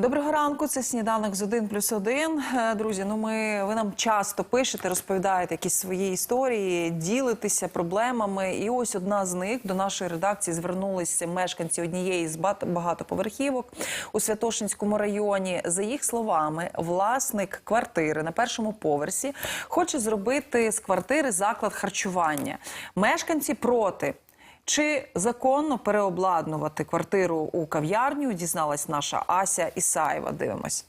Доброго ранку, це сніданок з 1 плюс 1. Е, Друзі, ну ми ви нам часто пишете, розповідаєте якісь свої історії, ділитеся проблемами. І ось одна з них до нашої редакції звернулися мешканці однієї з багатоповерхівок у Святошинському районі. За їх словами, власник квартири на першому поверсі хоче зробити з квартири заклад харчування. Мешканці проти. Чи законно переобладнувати квартиру у кав'ярню? Дізналась наша Ася Ісаєва. Дивимось.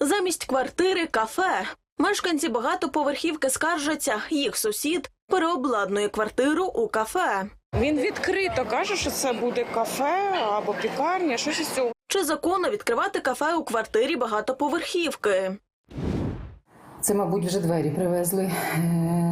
Замість квартири кафе. Мешканці багатоповерхівки скаржаться, їх сусід переобладнує квартиру у кафе. Він відкрито каже, що це буде кафе або пікарня, щось із цього. Чи законно відкривати кафе у квартирі багатоповерхівки? Це, мабуть, вже двері привезли е,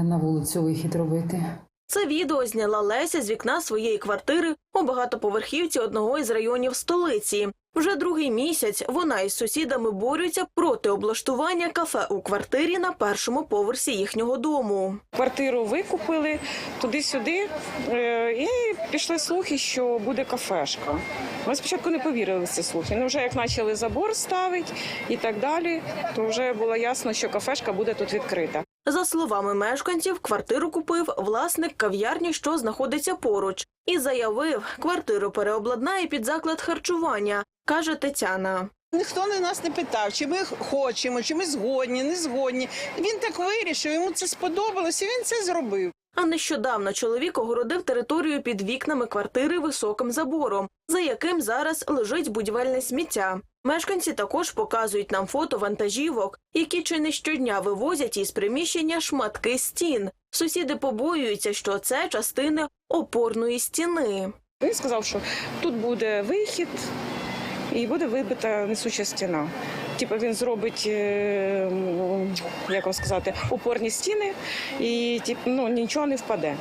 на вулицю вихід робити. Це відео зняла Леся з вікна своєї квартири у багатоповерхівці одного із районів столиці. Вже другий місяць вона із сусідами борються проти облаштування кафе у квартирі на першому поверсі їхнього дому. Квартиру викупили туди-сюди, е, і пішли слухи, що буде кафешка. Ми спочатку не повірили в ці слухи. Ну вже як почали забор ставити і так далі, то вже було ясно, що кафешка буде тут відкрита. За словами мешканців, квартиру купив власник кав'ярні, що знаходиться поруч, і заявив, квартиру переобладнає під заклад харчування, каже Тетяна. Ніхто на нас не питав, чи ми хочемо, чи ми згодні, не згодні. Він так вирішив, йому це сподобалось, і він це зробив. А нещодавно чоловік огородив територію під вікнами квартири високим забором, за яким зараз лежить будівельне сміття. Мешканці також показують нам фото вантажівок, які чи не щодня вивозять із приміщення шматки стін. Сусіди побоюються, що це частини опорної стіни. Він сказав, що тут буде вихід і буде вибита несуча стіна. Типу він зробить, е, як вам сказати, опорні стіни і типу, ну, нічого не впаде.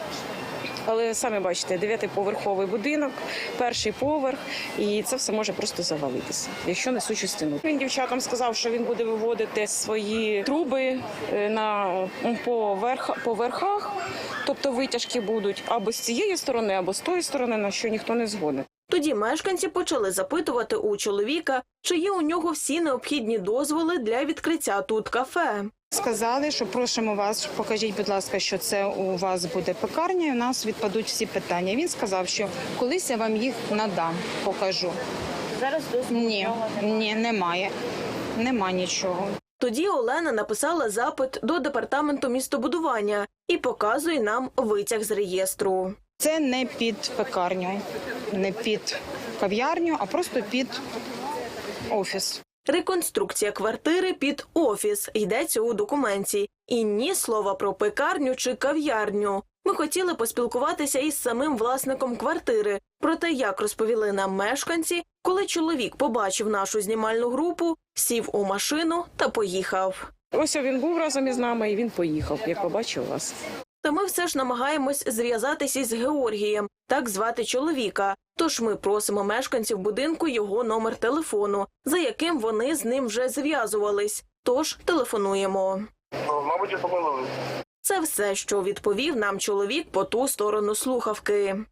Але самі бачите, дев'ятиповерховий будинок, перший поверх, і це все може просто завалитися, якщо несучу стіну. Він дівчатам сказав, що він буде виводити свої труби е, на по, верхах, тобто витяжки будуть або з цієї сторони, або з тої сторони, на що ніхто не згоден. Тоді мешканці почали запитувати у чоловіка, чи є у нього всі необхідні дозволи для відкриття тут кафе. Сказали, що просимо вас, покажіть, будь ласка, що це у вас буде пекарня, і у нас відпадуть всі питання. Він сказав, що колись я вам їх надам, покажу. Зараз ні, ні, немає. Нема нічого. Тоді Олена написала запит до департаменту містобудування і показує нам витяг з реєстру. Це не під пекарню, не під кав'ярню, а просто під офіс. Реконструкція квартири під офіс йдеться у документі. І ні слова про пекарню чи кав'ярню. Ми хотіли поспілкуватися із самим власником квартири про те, як розповіли нам мешканці, коли чоловік побачив нашу знімальну групу, сів у машину та поїхав. Ось він був разом із нами, і він поїхав, як побачив вас. Та ми все ж намагаємось зв'язатися із Георгієм, так звати чоловіка. Тож ми просимо мешканців будинку його номер телефону, за яким вони з ним вже зв'язувались. Тож телефонуємо. Мабуть, я помилились. Це все, що відповів нам чоловік по ту сторону слухавки.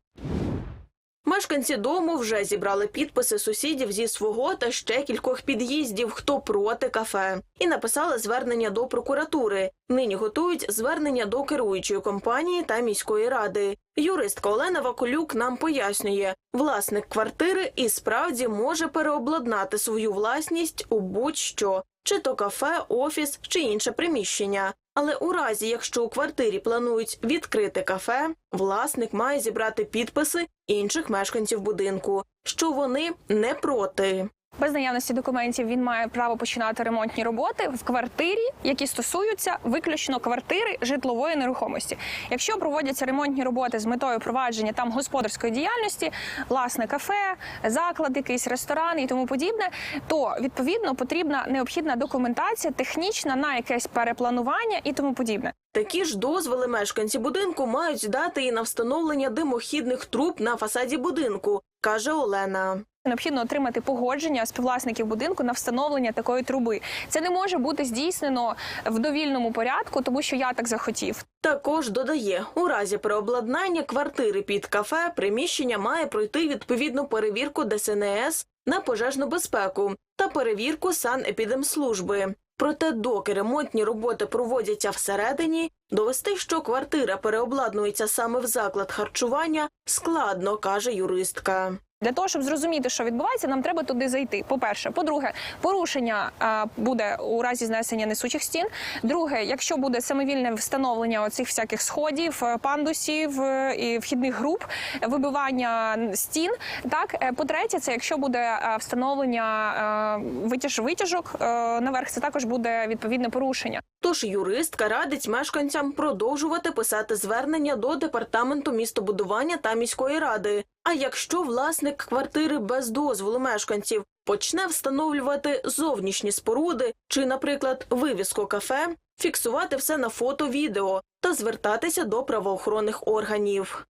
Мешканці дому вже зібрали підписи сусідів зі свого та ще кількох під'їздів, хто проти кафе, і написали звернення до прокуратури. Нині готують звернення до керуючої компанії та міської ради. Юристка Олена Вакулюк нам пояснює, власник квартири і справді може переобладнати свою власність у будь-що, чи то кафе, офіс чи інше приміщення. Але у разі, якщо у квартирі планують відкрити кафе, власник має зібрати підписи інших мешканців будинку, що вони не проти. Без наявності документів він має право починати ремонтні роботи в квартирі, які стосуються виключно квартири житлової нерухомості. Якщо проводяться ремонтні роботи з метою провадження там господарської діяльності, власне кафе, заклад, якийсь ресторан і тому подібне, то відповідно потрібна необхідна документація технічна на якесь перепланування і тому подібне. Такі ж дозволи мешканці будинку мають дати і на встановлення димохідних труб на фасаді будинку, каже Олена. Необхідно отримати погодження співвласників будинку на встановлення такої труби. Це не може бути здійснено в довільному порядку, тому що я так захотів. Також додає, у разі переобладнання квартири під кафе приміщення має пройти відповідну перевірку ДСНС на пожежну безпеку та перевірку санепідемслужби. Проте, доки ремонтні роботи проводяться всередині, довести, що квартира переобладнується саме в заклад харчування, складно, каже юристка. Для того щоб зрозуміти, що відбувається, нам треба туди зайти. По-перше, по-друге, порушення буде у разі знесення несучих стін. Друге, якщо буде самовільне встановлення оцих всяких сходів, е, пандусів е, і вхідних груп, вибивання стін. Так, Е, по-третє, це якщо буде встановлення витяж витяжок наверх, це також буде відповідне порушення. Тож юристка радить мешканцям продовжувати писати звернення до департаменту містобудування та міської ради. А якщо власник квартири без дозволу мешканців почне встановлювати зовнішні споруди чи, наприклад, вивіску кафе, фіксувати все на фото, відео та звертатися до правоохоронних органів.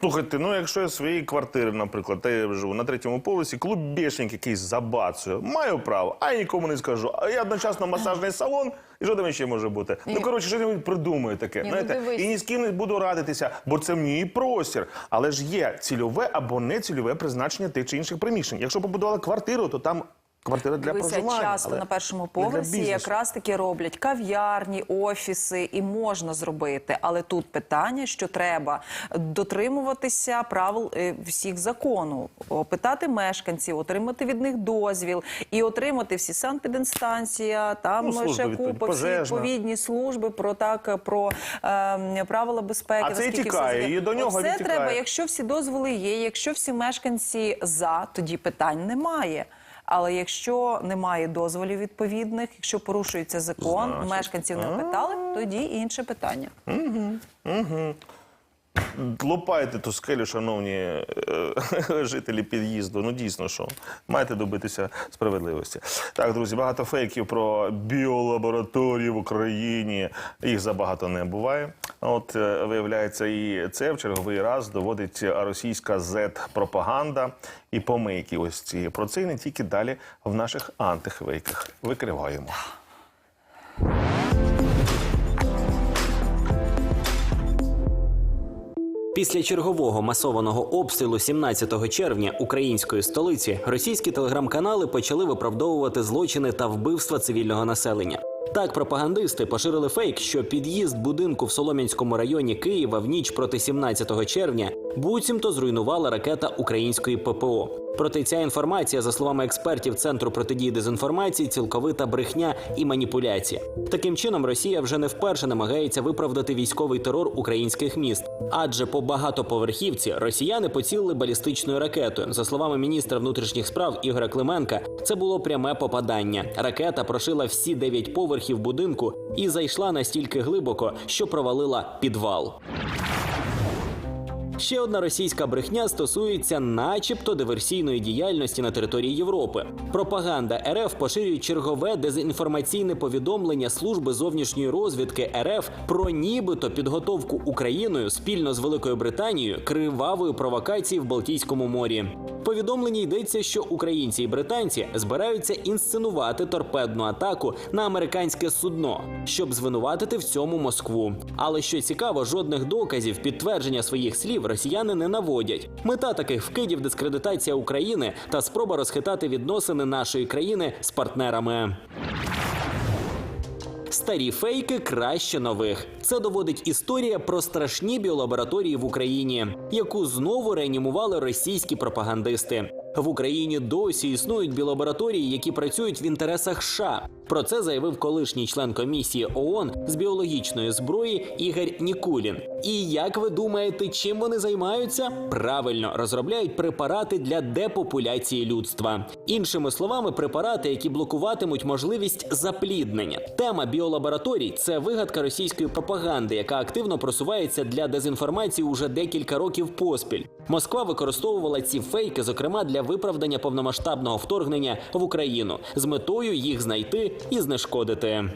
Слухайте, ну якщо я своєї квартири, наприклад, та я живу на третьому поверсі, клубешник якийсь забацує, маю право, а я нікому не скажу. А я одночасно масажний салон, і що там ще може бути? Ну коротше, що небудь придумаю таке. Ні, ну, знаєте, і ні з ким не буду радитися, бо це мій простір. Але ж є цільове або нецільове призначення тих чи інших приміщень. Якщо побудували квартиру, то там квартира для Дивися, проживання. часто але на першому поверсі якраз таки роблять кав'ярні, офіси, і можна зробити. Але тут питання, що треба дотримуватися правил е, всіх закону, опитати мешканців, отримати від них дозвіл і отримати всі санпідінстанція, там Ну, ще купа всі відповідні служби про так про е, правила безпеки. А це тікає, все і до нього Все треба, якщо всі дозволи є, якщо всі мешканці за, тоді питань немає. Але якщо немає дозволів відповідних, якщо порушується закон, мешканців не питали, тоді інше питання. Лопайте ту скелю, шановні е, жителі під'їзду. Ну дійсно, що маєте добитися справедливості. Так, друзі, багато фейків про біолабораторії в Україні. Їх забагато не буває. От е, виявляється, і це в черговий раз доводить російська Z-пропаганда і помийки. Ось ці про це і не тільки далі в наших антифейках. Викриваємо. Після чергового масованого обстрілу 17 червня української столиці російські телеграм-канали почали виправдовувати злочини та вбивства цивільного населення. Так, пропагандисти поширили фейк, що під'їзд будинку в Солом'янському районі Києва в ніч проти 17 червня буцімто зруйнувала ракета української ППО. Проте ця інформація, за словами експертів Центру протидії дезінформації, цілковита брехня і маніпуляція. Таким чином, Росія вже не вперше намагається виправдати військовий терор українських міст, адже по багатоповерхівці росіяни поцілили балістичною ракетою. За словами міністра внутрішніх справ Ігоря Клименка, це було пряме попадання. Ракета прошила всі дев'ять поверхів будинку і зайшла настільки глибоко, що провалила підвал. Ще одна російська брехня стосується, начебто, диверсійної діяльності на території Європи. Пропаганда РФ поширює чергове дезінформаційне повідомлення служби зовнішньої розвідки РФ про нібито підготовку Україною спільно з Великою Британією кривавої провокації в Балтійському морі. В повідомленні йдеться, що українці і британці збираються інсценувати торпедну атаку на американське судно, щоб звинуватити в цьому Москву. Але що цікаво, жодних доказів підтвердження своїх слів росіяни не наводять. Мета таких вкидів дискредитація України та спроба розхитати відносини нашої країни з партнерами. Старі фейки краще нових. Це доводить історія про страшні біолабораторії в Україні, яку знову реанімували російські пропагандисти. В Україні досі існують біолабораторії, які працюють в інтересах США. Про це заявив колишній член комісії ООН з біологічної зброї Ігор Нікулін. І як ви думаєте, чим вони займаються? Правильно розробляють препарати для депопуляції людства. Іншими словами, препарати, які блокуватимуть можливість запліднення. Тема біолабораторій це вигадка російської пропаганди, яка активно просувається для дезінформації уже декілька років поспіль. Москва використовувала ці фейки, зокрема для виправдання повномасштабного вторгнення в Україну з метою їх знайти і знешкодити.